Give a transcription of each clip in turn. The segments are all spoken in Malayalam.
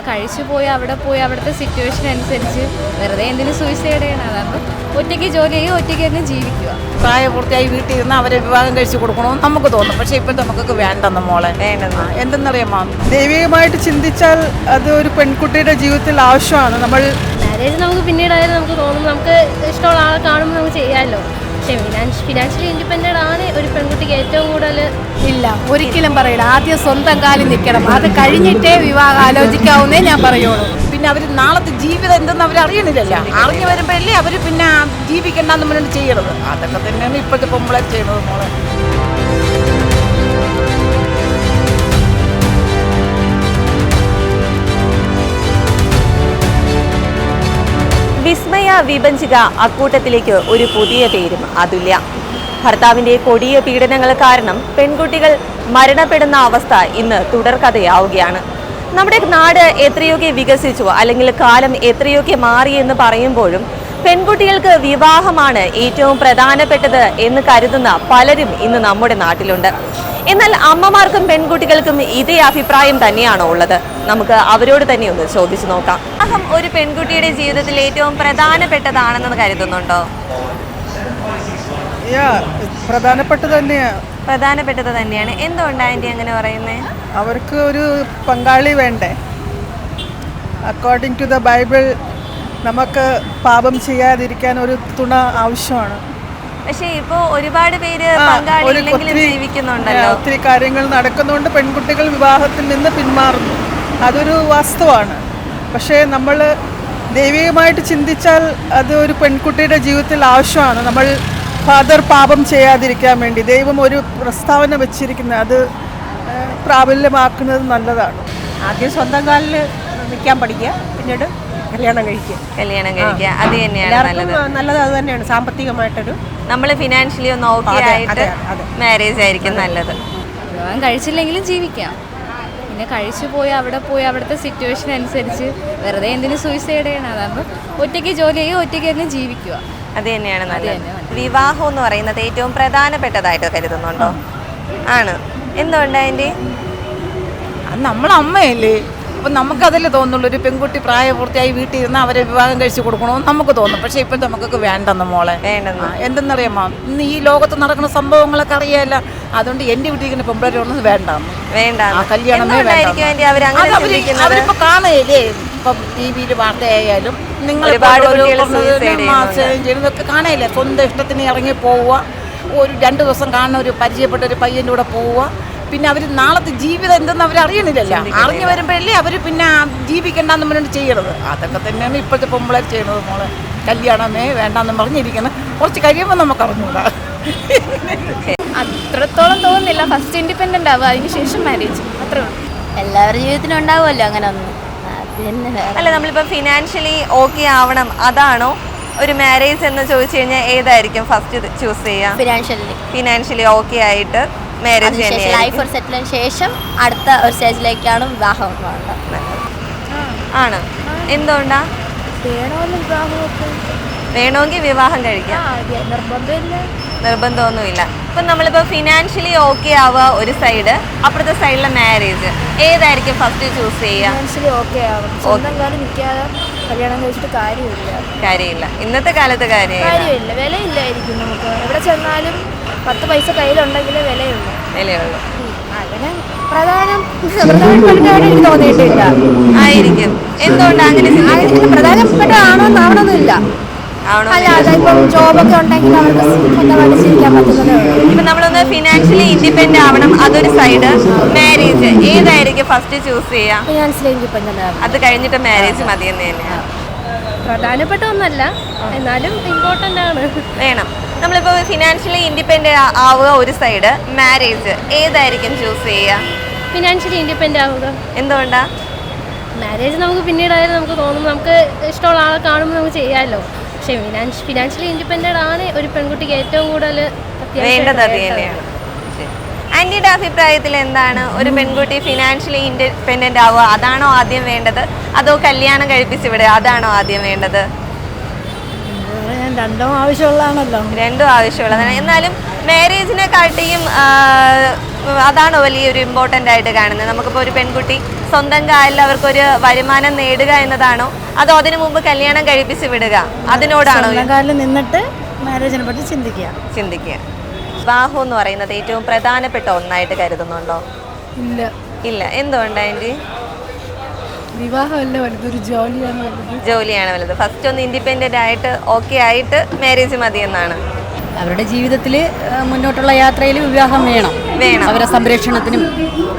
പിന്നെ കഴിച്ചു പോയി അവിടെ പോയി അവിടുത്തെ സിറ്റുവേഷൻ അനുസരിച്ച് വെറുതെ എന്തിനു സൂയിസൈഡ് ചെയ്യണം. അതാണ് ഒറ്റയ്ക്ക് ജോലി ചെയ്യുക ഒറ്റയ്ക്ക് തന്നെ ജീവിക്കുക. പ്രായപൂർത്തിയായി വീട്ടിൽ ഇരുന്ന് അവരെ വിവാഹം കഴിച്ചു കൊടുക്കണമെന്ന് നമുക്ക് തോന്നും. പക്ഷെ ഇപ്പോഴത്തെ നമുക്കൊക്കെ വേണ്ടെന്ന് മോളെ. എന്തെന്നറിയാം എന്തെന്നറിയാമോ ദൈവികമായിട്ട് ചിന്തിച്ചാൽ അത് ഒരു പെൺകുട്ടിയുടെ ജീവിതത്തിൽ ആവശ്യമാണ്. നമ്മൾ മാരേജ് നമുക്ക് പിന്നീടായാലും നമുക്ക് തോന്നും. നമുക്ക് ഇഷ്ടമുള്ള ആളെ കാണുമ്പോൾ നമുക്ക് ചെയ്യാമല്ലോ. ഫിനാൻഷ്യലി ഇൻഡിപെൻഡന്റ് ആണ് ഒരു പെൺകുട്ടിക്ക് ഏറ്റവും കൂടുതൽ ഇല്ല ഒരിക്കലും പറയില്ല. ആദ്യം സ്വന്തം കാലിൽ നിൽക്കണം. അത് കഴിഞ്ഞിട്ടേ വിവാഹം ആലോചിക്കാവുന്നേ ഞാൻ പറയുള്ളൂ. പിന്നെ അവർ നാളത്തെ ജീവിതം എന്തെന്ന് അവർ അറിയണില്ലല്ലോ. അറിഞ്ഞു വരുമ്പോഴല്ലേ അവർ പിന്നെ ജീവിക്കണ്ടെന്ന് മുന്നോട്ട് ചെയ്യണത്. അതൊക്കെ തന്നെയാണ് ഇപ്പോഴത്തെ പൊമ്പളെ ചെയ്യണത് മോളെ. വിസ്മയ വിഭജിക അക്കൂട്ടത്തിലേക്ക് ഒരു പുതിയ പേരും അതുല്യ. ഭർത്താവിന്റെ കൊടിയ പീഡനങ്ങൾ കാരണം പെൺകുട്ടികൾ മരണപ്പെടുന്ന അവസ്ഥ ഇന്ന് തുടർക്കഥയാവുകയാണ്. നമ്മുടെ നാട് എത്രയൊക്കെ വികസിച്ചു അല്ലെങ്കിൽ കാലം എത്രയൊക്കെ മാറി എന്ന് പറയുമ്പോഴും പെൺകുട്ടികൾക്ക് വിവാഹമാണ് ഏറ്റവും പ്രധാനപ്പെട്ടത് എന്ന് കരുതുന്ന പലരും ഇന്ന് നമ്മുടെ നാട്ടിലുണ്ട്. എന്നാൽ അമ്മമാർക്കും പെൺകുട്ടികൾക്കും ഇതേ അഭിപ്രായം തന്നെയാണോ ഉള്ളത്? നമുക്ക് അവരോട് തന്നെ ഒന്ന് ചോദിച്ചു നോക്കാം. അഹം ഒരു പെൺകുട്ടിയുടെ ജീവിതത്തിൽ ഏറ്റവും പ്രധാനപ്പെട്ടതാണെന്ന് കരുതുന്നുണ്ടോ? പ്രധാനപ്പെട്ടത് തന്നെയാണ് പ്രധാനപ്പെട്ടത് തന്നെയാണ്. എന്തുകൊണ്ടാണ് ആന്റി അങ്ങനെ പറയുന്നത് അവർക്ക് ഒരു പങ്കാളി വേണ്ടേ? അക്കോർഡിംഗ് ടു ദ ബൈബിൾ നമുക്ക് പാപം ചെയ്യാതിരിക്കാൻ ഒരു തുണ ആവശ്യമാണ്. പക്ഷേ ഇപ്പോ ഒരുപാട് പേര് ജീവിക്കുന്നുണ്ടല്ലോ. ഒത്തിരി കാര്യങ്ങൾ നടക്കുന്നതുകൊണ്ട് പെൺകുട്ടികൾ വിവാഹത്തിൽ നിന്ന് പിന്മാറുന്നു. അതൊരു വാസ്തവമാണ് പക്ഷേ നമ്മൾ ദൈവികമായിട്ട് ചിന്തിച്ചാൽ അത് ഒരു പെൺകുട്ടിയുടെ ജീവിതത്തിൽ ആവശ്യമാണ്. നമ്മൾ ഫാദർ പാപം ചെയ്യാതിരിക്കാൻ വേണ്ടി ദൈവം ഒരു പ്രസ്താവന വെച്ചിരിക്കുന്നത് അത് പ്രാബല്യമാക്കുന്നത് നല്ലതാണ്. ആദ്യം സ്വന്തം കാലിൽ നിൽക്കാൻ പഠിക്കുക. പിന്നീട് കല്യാണം കഴിക്കുക. കല്യാണം കഴിക്കുക. അത് തന്നെയാണ് നല്ലത്. നല്ലത് അത് തന്നെയാണ്. സാമ്പത്തികമായിട്ടൊരു നമ്മൾ ഫിനാൻഷ്യലി ഒന്ന് ഓക്കെ ആയിട്ട്. മാരേജ് ആയിരിക്കും നല്ലത്. വിവാഹം കഴിച്ചില്ലെങ്കിലും ജീവിക്കാം. പിന്നെ കഴിച്ചു പോയി അവിടെ പോയി അവിടുത്തെ സിറ്റുവേഷൻ അനുസരിച്ച് വെറുതെ എന്തിനു സൂയിസൈഡ് ചെയ്യണം? അതാകുമ്പോൾ ഒറ്റയ്ക്ക് ജോലി ചെയ്യുക ഒറ്റയ്ക്ക് തന്നെ ജീവിക്കുക. അത് തന്നെയാണ് നല്ലത്. വിവാഹം എന്ന് പറയുന്നത് ഏറ്റവും പ്രധാനപ്പെട്ടതായിട്ട് കരുതുന്നുണ്ടോ? ആണ്. എന്തുകൊണ്ട് അതിന്റെ? നമ്മൾ അമ്മയല്ലേ അപ്പം നമുക്കതിൽ തോന്നുള്ളൂ ഒരു പെൺകുട്ടി പ്രായപൂർത്തിയായി വീട്ടിൽ ഇരുന്ന് അവരെ വിവാഹം കഴിച്ചു കൊടുക്കണമെന്ന് നമുക്ക് തോന്നും. പക്ഷേ ഇപ്പോഴത്തെ നമുക്കൊക്കെ വേണ്ടെന്ന് മോളെ. എന്തെന്നറിയാമോ? ഇന്ന് ഈ ലോകത്ത് നടക്കുന്ന സംഭവങ്ങളൊക്കെ അറിയാല്ല അതുകൊണ്ട് എന്റെ വീട്ടിൽ ഇങ്ങനെ വേണ്ട ആ കല്യാണമേ ചിന്തിക്കുന്നത്? അവരിപ്പോ കാണുകയില്ലേ? ഇപ്പം ടി വിയിൽ വാർത്തയായാലും നിങ്ങൾ. ചെയ്യുന്നതൊക്കെ കാണുകയില്ലേ? സ്വന്തം ഇഷ്ടത്തിന് ഇറങ്ങി പോവുക ഒരു രണ്ട് ദിവസം കാണുന്ന ഒരു പരിചയപ്പെട്ട ഒരു പയ്യന്റെ കൂടെ പോവുക പിന്നെ അവർ നാളത്തെ ജീവിതം എന്തെന്ന് അവർ അറിയണില്ലല്ല. അറിഞ്ഞു വരുമ്പോഴല്ലേ അവർ പിന്നെ ജീവിക്കണ്ടെന്ന് പറഞ്ഞിട്ട് ചെയ്യണത്. അതൊക്കെ തന്നെയാണ് ഇപ്പോഴത്തെ പൊമ്പിളർ ചെയ്യണത് മോളെ. കല്യാണമേ വേണ്ടെന്ന് പറഞ്ഞിരിക്കണം കുറച്ച് കഴിയുമ്പോൾ നമുക്ക് അറിഞ്ഞൂടാ. അത്രത്തോളം തോന്നുന്നില്ല. ഫസ്റ്റ് ഇൻഡിപെൻഡന്റ് ആവുക. അതിന് ശേഷം മാരേജ് അത്രേ ഉള്ളൂ. എല്ലാവരുടെ ജീവിതത്തിലും ഉണ്ടാവുമല്ലോ അങ്ങനെ ഒന്നും അല്ല നമ്മളിപ്പോൾ ഫിനാൻഷ്യലി ഓക്കെ ആവണം. അതാണോ ഒരു മാരേജ് എന്ന് ചോദിച്ചു കഴിഞ്ഞാൽ ഏതായിരിക്കും ഫസ്റ്റ് ചൂസ് ചെയ്യുക? ഫിനാൻഷ്യലി ഫിനാൻഷ്യലി ഓക്കെ ആയിട്ട്. മാരേജ് ലൈഫ് ഒരു സെറ്റിലിന് ശേഷം അടുത്ത ഒരു സ്റ്റേജിലേക്കാണ് വിവാഹം ആണ്. എന്തുകൊണ്ടാ? വേണമെങ്കിൽ വിവാഹം കഴിക്കാം. നിർബന്ധമൊന്നുമില്ല. ഇപ്പം നമ്മളിപ്പോൾ ഫിനാൻഷ്യലി ഓക്കെ ആവുക ഒരു സൈഡ് അപ്പുറത്തെ സൈഡിലെ മാരേജ് ഏതായിരിക്കും ഫസ്റ്റ് ചൂസ് ചെയ്യുക? ഫിനാൻഷ്യലി ഓക്കെ ആവണം. സ്വന്തം കാലം നിൽക്കാതെ കല്യാണം കഴിച്ചിട്ട് കാര്യമില്ല. കാര്യമില്ല. ഇന്നത്തെ കാലത്ത് കാര്യമില്ല. കാര്യമില്ല. വിലയില്ലായിരിക്കും നമുക്ക്. എവിടെ ചെന്നാലും പത്ത് പൈസ കയ്യിലുണ്ടെങ്കിലേ വിലയുള്ളൂ. വിലയുള്ളൂ. അങ്ങനെ പ്രധാനം പ്രധാനപ്പെട്ടതായിട്ട് എനിക്ക് തോന്നിയിട്ടില്ല. ആയിരിക്കും. എന്തുകൊണ്ട് അങ്ങനെ ചിന്തിക്കുന്നത്? പ്രധാനപ്പെട്ടതാണോ എന്നാവണമെന്നില്ല ആവണോ അല്ലാതെ ഇപ്പം ജോബൊക്കെ ഉണ്ടെങ്കിൽ അവർക്ക് സ്വന്തമായിട്ട് ജീവിക്കാൻ പറ്റുന്നതേ ഇപ്പൊ നമ്മളൊന്ന് ഫിനാൻഷ്യലി ഇൻഡിപെൻഡന്റ് ആവണം അതൊരു സൈഡ് മാരേജ് ഏതായിരിക്കും ഫസ്റ്റ് ചൂസ് ചെയ്യാം? ഫിനാൻഷ്യലി ഇൻഡിപെൻഡന്റ് ആണ് അത് കഴിഞ്ഞിട്ട് മാരേജ് മതിയെന്ന് തന്നെയാണ് പ്രധാനപ്പെട്ട ഒന്നല്ല എന്നാലും ഇമ്പോർട്ടന്റ് ആണ്. വേണം. നമ്മളിപ്പോൾ ഫിനാൻഷ്യലി ഇൻഡിപെൻഡന്റ് ആവുക ഒരു സൈഡ് മാരേജ് ഏതായിരിക്കും ചൂസ് ചെയ്യുക ഫിനാൻഷ്യലി ഇൻഡിപെൻഡന്റ് ആവുക. എന്തുകൊണ്ടാ? മാരേജ് നമുക്ക് പിന്നീടായാലും നമുക്ക് തോന്നുന്നു നമുക്ക് ഇഷ്ടമുള്ള ആളെ കാണുമ്പോൾ നമുക്ക് ചെയ്യാമല്ലോ പക്ഷേ ഫിനാൻഷ് ഫിനാൻഷ്യലി ഇൻഡിപെൻഡന്റ് ആണ് ഒരു പെൺകുട്ടിക്ക് ഏറ്റവും കൂടുതൽ വേണ്ടത് അത് തന്നെയാണ്. ആന്റിയുടെ അഭിപ്രായത്തിൽ എന്താണ്? ഒരു പെൺകുട്ടി ഫിനാൻഷ്യലി ഇൻഡിപെൻഡന്റ് ആവുക അതാണോ ആദ്യം വേണ്ടത്? അതോ കല്യാണം കഴിപ്പിച്ച് വിടുക അതാണോ ആദ്യം വേണ്ടത്? രണ്ടും ആവശ്യമുള്ളതാണല്ലോ. രണ്ടും ആവശ്യമുള്ളതാണ്. എന്നാലും മാരേജിനെ കാട്ടിയും അതാണ് വലിയൊരു ഇമ്പോർട്ടന്റ് ആയിട്ട് കാണുന്നത്. നമുക്കിപ്പോൾ ഒരു പെൺകുട്ടി സ്വന്തം കാലിൽ അവർക്കൊരു വരുമാനം നേടുക എന്നതാണോ? അതോ അതിനു മുമ്പ് കല്യാണം കഴിപ്പിച്ച് വിടുക? അതിനോടാണോ കാലിൽ നിന്നിട്ട് മാരേജിനെ പറ്റി ചിന്തിക്കുക. ചിന്തിക്കുക. വിവാഹം എന്ന് പറയുന്നത് ഏറ്റവും പ്രധാനപ്പെട്ട ഒന്നായിട്ട് കരുതുന്നുണ്ടോ? ഇല്ല. ഇല്ല. എന്തുകൊണ്ട് ആന്റി? വിവാഹമല്ല ഒരു ജോലിയാണ് വലുത്. ജോലിയാണ് വലുത്. ഫസ്റ്റ് ഒന്ന് ഇൻഡിപെൻഡന്റ് ആയിട്ട് ഓക്കെ ആയിട്ട് മാരേജ് മതി എന്നാണ്. അവരുടെ ജീവിതത്തിൽ മുന്നോട്ടുള്ള യാത്രയിൽ വിവാഹം വേണം. വേണം. അവരെ സംരക്ഷണത്തിനും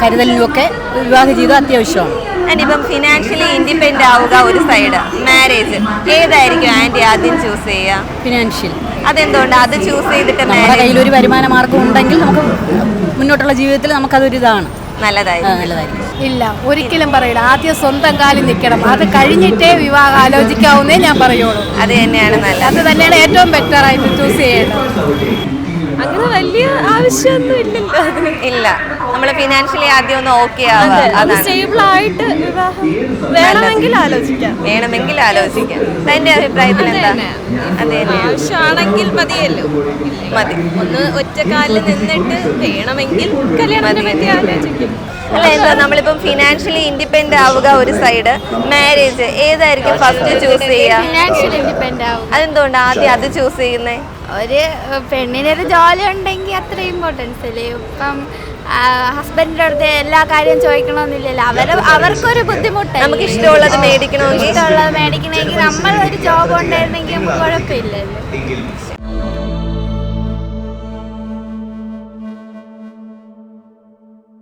കരുതലിനും ഒക്കെ വിവാഹ ജീവിതം അത്യാവശ്യമാണ്. ആൻഡ് ഇപ്പം ഫിനാൻഷ്യലി ഇൻഡിപെൻഡ് ആവുക ഒരു സൈഡ് മാരേജ് ഏതായിരിക്കും ആന്റി ആദ്യം ചൂസ് ചെയ്യുക? ഫിനാൻഷ്യൽ അതെന്തുകൊണ്ട്? അത് ചൂസ് ചെയ്തിട്ട് നമ്മുടെ മാരേജ് കയ്യിൽ ഒരു വരുമാന മാർഗം ഉണ്ടെങ്കിൽ നമുക്ക് മുന്നോട്ടുള്ള ജീവിതത്തിൽ നമുക്കതൊരു ഇതാണ് നല്ലതായിരിക്കും. ഇല്ല ഒരിക്കലും പറയില്ല. ആദ്യം സ്വന്തം കാലിൽ നിൽക്കണം. അത് കഴിഞ്ഞിട്ടേ വിവാഹം ആലോചിക്കാവുന്നേ ഞാൻ പറയുള്ളൂ. അത് തന്നെയാണ് നല്ലത്. അത് തന്നെയാണ് ഏറ്റവും ബെറ്റർ ആയിട്ട് ചൂസ് ചെയ്യേണ്ടത്. അങ്ങനെ വലിയ ആവശ്യമൊന്നും ഇല്ലല്ലോ. ഇല്ല. നമ്മൾ ഫിനാൻഷ്യലി ആദ്യം ഒന്ന് ഓക്കെ ആവുക. അതാണ്. സ്റ്റേബിൾ ആയിട്ട് വിവാഹം വേണമെങ്കിൽ ആലോചിക്കാം. വേണമെങ്കിൽ ആലോചിക്കാം. തന്റെ അഭിപ്രായത്തിൽ എന്താ? അതെ. ആവശ്യമാണെങ്കിൽ മതിയല്ലോ. മതി. ഒന്ന് ഒറ്റക്കാലിൽ നിന്നിട്ട് വേണമെങ്കിൽ കല്യാണത്തിനെ പറ്റി ആലോചിക്കും. അല്ല എന്താ നമ്മളിപ്പം ഫിനാൻഷ്യലി ഇൻഡിപെൻഡ് ആവുക ഒരു സൈഡ് മാരേജ് ഏതായിരിക്കും ഫസ്റ്റ് ചൂസ് ചെയ്യുക ഫിനാൻഷ്യൽ ഇൻഡിപെൻഡ് ആവും. അതെന്തുകൊണ്ട് ആദ്യം അത് ചൂസ് ചെയ്യുന്നേ? ഒരു പെണ്ണിനൊരു ജോലി ഉണ്ടെങ്കിൽ അത്ര ഇമ്പോർട്ടൻസ് അല്ലേ ഇപ്പം ഹസ്ബൻഡിന്റെ അടുത്ത് എല്ലാ കാര്യവും ചോദിക്കണമെന്നില്ലല്ലോ. അവർ അവർക്കൊരു ബുദ്ധിമുട്ട്. നമുക്ക് ഇഷ്ടമുള്ളത് മേടിക്കണമെങ്കിൽ ഇഷ്ടമുള്ളത് മേടിക്കണമെങ്കിൽ നമ്മൾ ഒരു ജോബ് ഉണ്ടായിരുന്നെങ്കിൽ നമുക്ക് കുഴപ്പമില്ലല്ലോ